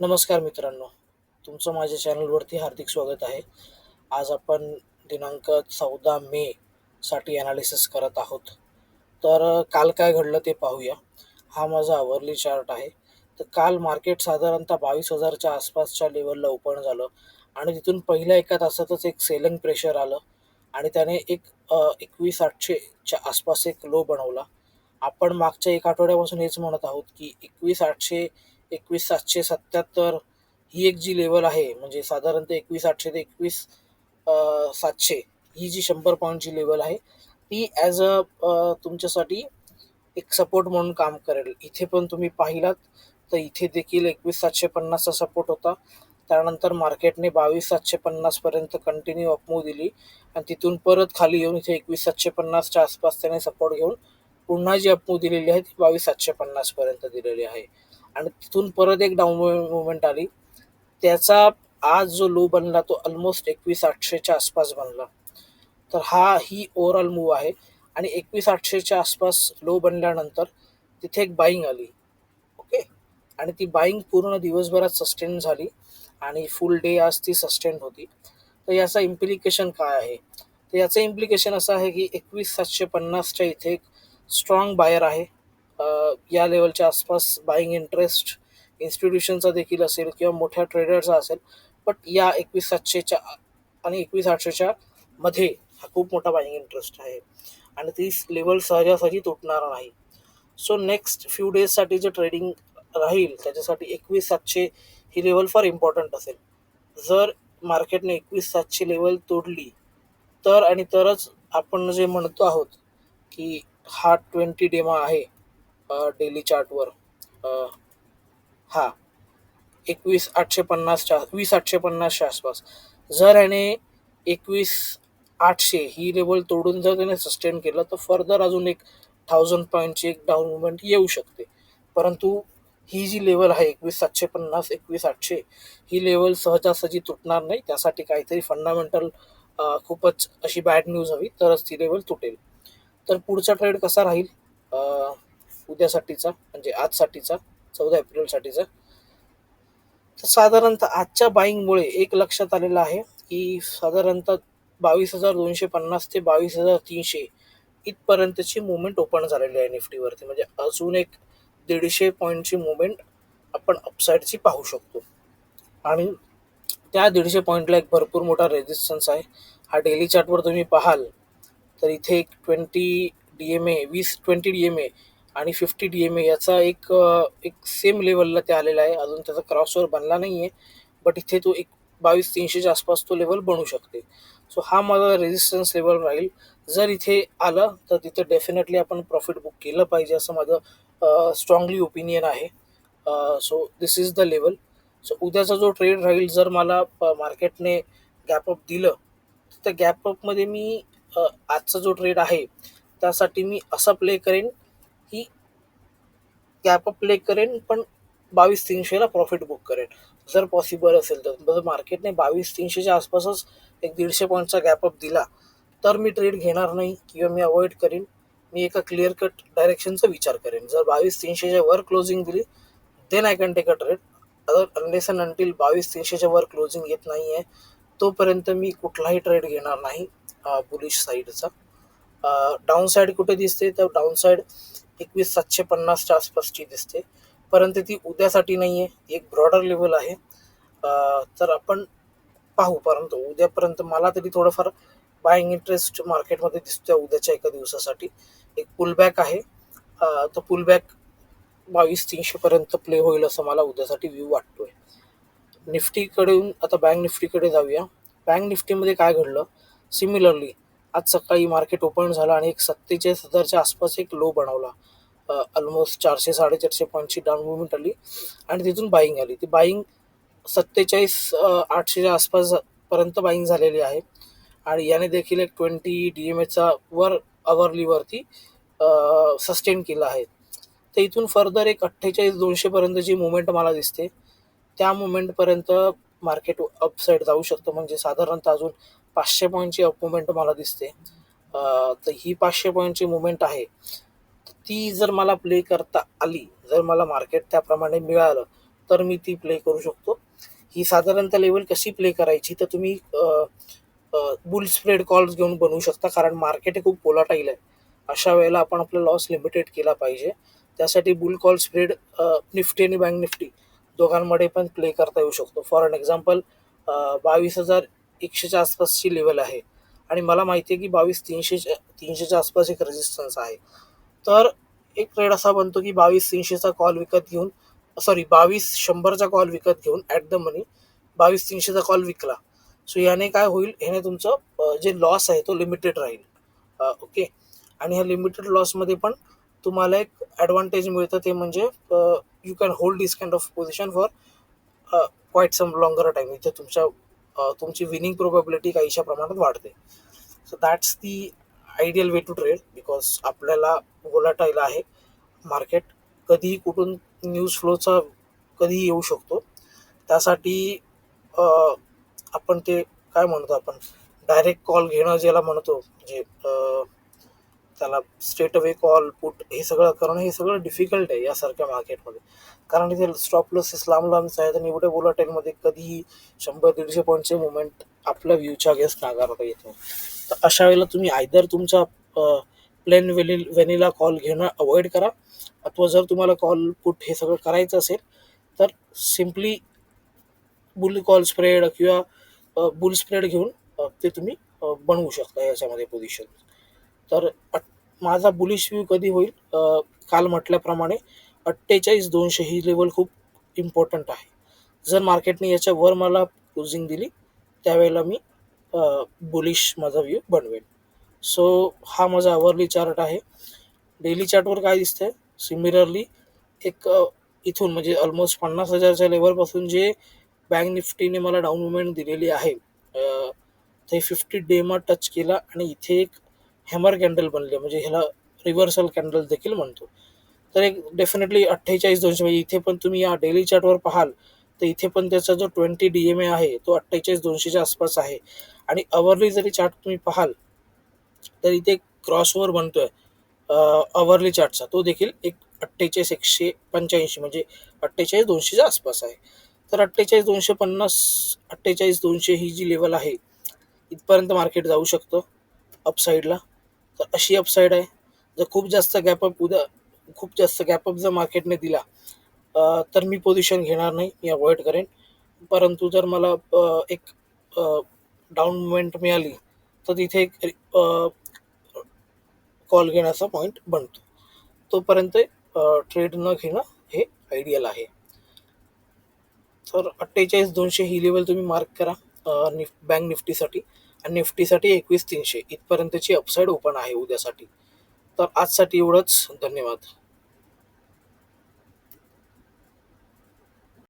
नमस्कार मित्रांनो. तुमचं माझ्या चॅनलवरती हार्दिक स्वागत आहे. आज आपण दिनांक चौदा मे साठी ॲनालिसिस करत आहोत. तर काल काय घडलं ते पाहूया. हा माझा आवरली चार्ट आहे. तर काल मार्केट साधारणतः बावीस हजारच्या आसपासच्या लेवलला ओपन झालं. आणि तिथून पहिल्या एका तासातच एक सेलिंग प्रेशर आलं. आणि त्याने एक एकवीस आठशेच्या आसपास एक लो बनवला. आपण मागच्या एक आठवड्यापासून हेच म्हणत आहोत की एकवीस आठशे एकवीस सातशे सत्याहत्तर ही एक जी लेवल आहे. म्हणजे साधारणतः एकवीस आठशे ते एकवीस सातशे ही जी शंभर पॉईंटची लेवल आहे. ती ॲज अ तुमच्यासाठी एक सपोर्ट म्हणून काम करेल. इथे पण तुम्ही पाहिलात तर इथे देखील एकवीस सातशे पन्नासचा सपोर्ट होता. त्यानंतर मार्केटने बावीस सातशे पन्नासपर्यंत कंटिन्यू अपमूव दिली. आणि तिथून परत खाली येऊन इथे एकवीस सातशे पन्नासच्या आसपास त्याने सपोर्ट घेऊन पुन्हा जी अपमूव दिलेली आहे ती बावीस सातशे पन्नासपर्यंत दिलेली आहे. आणि तिथून परत एक डाऊन मुवमेंट आली. त्याचा आज जो लो बनला तो ऑलमोस्ट एकवीस आठशेच्या आसपास बनला. तर हा ही ओव्हरऑल मूव आहे. आणि एकवीस आठशेच्या आसपास लो बनल्यानंतर तिथे एक बाईंग आली. ओके आणि ती बाईंग पूर्ण दिवसभरात सस्टेन झाली. आणि फुल डे आज ती सस्टेन होती. तर याचा इम्प्लिकेशन काय आहे? तर याचं इम्प्लिकेशन असं आहे की एकवीस सातशे पन्नासच्या इथे एक स्ट्रॉंग बायर आहे. या लेवलच्या आसपास बाईंग इंटरेस्ट इन्स्टिट्यूशनचा देखील असेल किंवा मोठ्या ट्रेडरचा असेल बट या एकवीस सातशेच्या आणि एकवीस आठशेच्या मध्ये हा खूप मोठा बाईंग इंटरेस्ट आहे. आणि ती लेवल सहजासहजी तुटणार नाही. सो नेक्स्ट फ्यू डेजसाठी जे ट्रेडिंग राहील त्याच्यासाठी एकवीस सातशे ही लेवल फार इम्पॉर्टंट असेल. जर मार्केटने एकवीस सातशे लेवल तोडली तर आणि तरच आपण जे म्हणतो आहोत की हा ट्वेंटी डेमा आहे डेली चार्टवर हा. एकवीस आठशे पन्नासच्या वीस आठशे पन्नासच्या आसपास. जर याने एकवीस आठशे ही लेवल तोडून जर त्याने सस्टेन केलं तर फर्दर अजून एक थाउजंड पॉईंटची एक डाऊन मुवमेंट येऊ शकते. परंतु ही जी लेवल आहे एकवीस सातशे पन्नास एकवीस आठशे ही लेवल सहजासहजी तुटणार नाही. त्यासाठी काहीतरी फंडामेंटल खूपच अशी बॅड न्यूज हवी तरच ती लेवल तुटेल. तर पुढचा ट्रेड कसा राहील? उद्यासाठीचा म्हणजे आजसाठीचा चौदा एप्रिलसाठीचा तर साधारणतः आजच्या बाईंगमुळे एक लक्षात आलेलं आहे की साधारणतः बावीस हजार दोनशे पन्नास ते बावीस हजार तीनशे इथपर्यंतची मुवमेंट ओपन झालेली आहे निफ्टीवरती. म्हणजे अजून एक दीडशे पॉईंटची मुवमेंट आपण अपसाईडची पाहू शकतो. आणि त्या दीडशे पॉईंटला एक भरपूर मोठा रेजिस्टन्स आहे. हा डेली चार्टवर तुम्ही पाहाल तर इथे एक ट्वेंटी डी एम ए वीस ट्वेंटी डी एम ए आणि फिफ्टी डी एम ए याचा एक एक सेम लेवलला ते आलेला आहे. अजून त्याचा क्रॉसवर बनला नाही आहे बट इथे तो एक बावीस तीनशेच्या आसपास तो लेवल बनू शकते. सो हा माझा रेजिस्टन्स लेवल राहील. जर इथे आलं तर तिथे डेफिनेटली आपण प्रॉफिट बुक केलं पाहिजे असं माझं स्ट्रॉंगली ओपिनियन आहे. So this is the level so उद्याचा जो ट्रेड राहील जर मला मार्केटने गॅपअप दिलं तर त्या गॅपअपमध्ये मी आजचा जो ट्रेड आहे त्यासाठी मी असा प्ले करेन कॅप प्ले करेन पण बावीस तीनशेला प्रॉफिट बुक करेन. जर पॉसिबल असेल तर. जर मार्केटने बावीस तीनशेच्या आसपासच एक दीडशे पॉईंटचा गॅपअप दिला तर मी ट्रेड घेणार नाही किंवा मी अवॉइड करेन. मी एका क्लिअर कट डायरेक्शनचा विचार करेन. जर बावीस तीनशेच्या वर क्लोजिंग दिली then I can take a trade other unless and until बावीस तीनशेच्या वर क्लोजिंग येत नाही आहे तोपर्यंत मी कुठलाही ट्रेड घेणार नाही बुलिश साईडचा डाऊन साईड कुठे दिसते? तर डाऊन साईड एकवीस सातशे पन्नासच्या आसपासची दिसते. परंतु ती उद्यासाठी नाही आहे एक ब्रॉडर लेवल आहे. तर आपण पाहू परंतु उद्यापर्यंत मला तरी थोडंफार बाईंग इंटरेस्ट मार्केटमध्ये दिसतोय उद्याच्या एका दिवसासाठी. एक पुलबॅक आहे. तो पुलबॅक बावीस तीनशेपर्यंत प्ले होईल असं मला उद्यासाठी व्ह्यू वाटतोय. निफ्टीकडून आता बँक निफ्टीकडे जाऊया. बँक निफ्टीमध्ये काय घडलं? सिमिलरली आज सकाळी मार्केट ओपन झालं आणि एक सत्तेचाळीस हजारच्या आसपास एक लो बनवला. ऑलमोस्ट चारशे साडेचारशे पॉईंटची डाऊन मुवमेंट आली आणि तिथून बाईंग आली. ती बाईंग सत्तेचाळीस आठशेच्या आसपास पर्यंत बाईंग झालेली आहे आणि याने देखील एक ट्वेंटी डी एम एचा वर अवरलीवरती सस्टेन केलं आहे. तर इथून फर्दर एक अठ्ठेचाळीस दोनशेपर्यंत जी मुवमेंट मला दिसते त्या मुवमेंटपर्यंत मार्केट अपसाईड जाऊ शकतं. म्हणजे साधारणतः अजून पाचशे पॉईंटची अप मला दिसते. तर ही पाचशे पॉईंटची मुवमेंट आहे. ती जर मला प्ले करता आली जर मला मार्केट त्याप्रमाणे मिळालं तर मी ती प्ले करू शकतो. ही साधारणतः लेवल कशी प्ले करायची तर तुम्ही बुल स्प्रेड कॉल्स घेऊन बनवू शकता कारण मार्केट हे खूप पोलाटाईल आहे. अशा वेळेला आपण आपला लॉस लिमिटेड केला पाहिजे. त्यासाठी बुल कॉल स्प्रेड निफ्टी आणि बँक निफ्टी दोघांमध्ये पण प्ले करता येऊ शकतो. फॉर अन एक्झाम्पल बावीस हजार एकशेच्या आसपासची लेवल आहे. आणि मला माहिती आहे की बावीस तीनशे तीनशेच्या आसपास एक रेजिस्टन्स आहे. तर एक ट्रेड असा बनतो की बावीस तीनशेचा कॉल विकत घेऊन सॉरी बावीस शंभरचा कॉल विकत घेऊन ॲट द मनी बावीस तीनशेचा कॉल विकला. सो याने काय होईल? ह्याने तुमचं जे लॉस आहे तो लिमिटेड राहील. ओके आणि ह्या लिमिटेड लॉसमध्ये पण तुम्हाला एक ॲडव्हान्टेज मिळतं ते म्हणजे you can hold this kind of position for quite some longer time इथे तुमच्या तुमची विनिंग प्रोबॅबिलिटी काहीशा प्रमाणात वाढते. So that's the ideal way to trade because आपल्याला वोलाटाईल आहे. मार्केट कधीही कुठून न्यूज फ्लोचा कधीही येऊ शकतो. त्यासाठी आपण ते काय म्हणतो आपण? डायरेक्ट कॉल घेणं ज्याला म्हणतो म्हणजे त्याला स्ट्रेट अवे कॉल पुट हे सगळं करणं हे सगळं डिफिकल्ट आहे यासारख्या मार्केटमध्ये कारण इथे स्टॉप लॉसेस लांब लांबच आहेत आणि एवढ्या वोलाटाईलमध्ये कधीही शंभर दीडशे पॉईंटचे मुवमेंट आपल्या व्ह्यूच्या अगेन्स्ट नाकारता येत नाही. तर अशा वेळेला तुम्ही आयदर तुमचा प्लेन वेनि व्हॅनिला कॉल घेणं अवॉइड करा. अथवा जर तुम्हाला कॉल पुट हे सगळं करायचं असेल तर सिम्पली बुल कॉल स्प्रेड किंवा बुल स्प्रेड घेऊन ते तुम्ही बनवू शकता याच्यामध्ये पोझिशन तर माझा बुलिश व्ह्यू कधी होईल? काल म्हटल्याप्रमाणे अठ्ठेचाळीस दोनशे ही लेवल खूप इम्पॉर्टंट आहे. जर मार्केटने याच्या वर मला क्लोजिंग दिली त्यावेळेला मी बुलिश माझा व्ह्यू बनवेल सो हा माझा आवरली चार्ट आहे. डेली चार्टवर काय दिसतंय? सिमिलरली एक इथून म्हणजे ऑलमोस्ट पन्नास हजारच्या लेवलपासून जे बँक निफ्टीने मला डाऊन मुवमेंट दिलेली आहे ते फिफ्टी डेमा टच केला आणि इथे एक हॅमर कॅन्डल बनले म्हणजे ह्याला रिव्हर्सल कॅन्डल देखील म्हणतो. तर एक डेफिनेटली अठ्ठेचाळीस दोनशे म्हणजे इथे पण तुम्ही या डेली चार्टवर पाहाल तर इथे पण त्याचा जो ट्वेंटी डी एम ए आहे तो अठ्ठेचाळीस दोनशेच्या आसपास आहे. आणि अवरली जरी चार्ट तुम्ही पाहाल तर इथे क्रॉसवर बनतोय अवरली चार्टचा तो देखील एक अठ्ठेचाळीस एकशे पंच्याऐंशी म्हणजे अठ्ठेचाळीस दोनशेच्या आसपास आहे. तर अठ्ठेचाळीस दोनशे पन्नास अठ्ठेचाळीस दोनशे ही जी लेवल आहे इथपर्यंत मार्केट जाऊ शकतं अपसाईडला तर अशी अपसाईड आहे. जर खूप जास्त गॅपअप उद्या खूप जास्त गॅपअप जर मार्केटने दिला तर मी पोझिशन घेणार नाही मी अवॉइड करेन. परंतु जर मला एक डाऊन मुवमेंट मिळाली तर तिथे एक कॉल घेण्याचा पॉईंट बनतो. तोपर्यंत ट्रेड न घेणं हे आयडियल आहे. तर अठ्ठेचाळीस दोनशे ही लेवल तुम्ही मार्क करा निफ बँक निफ्टीसाठी. आणि निफ्टीसाठी एकवीस तीनशे. इथपर्यंतची अपसाईड ओपन आहे उद्यासाठी. तर आजसाठी एवढंच. धन्यवाद.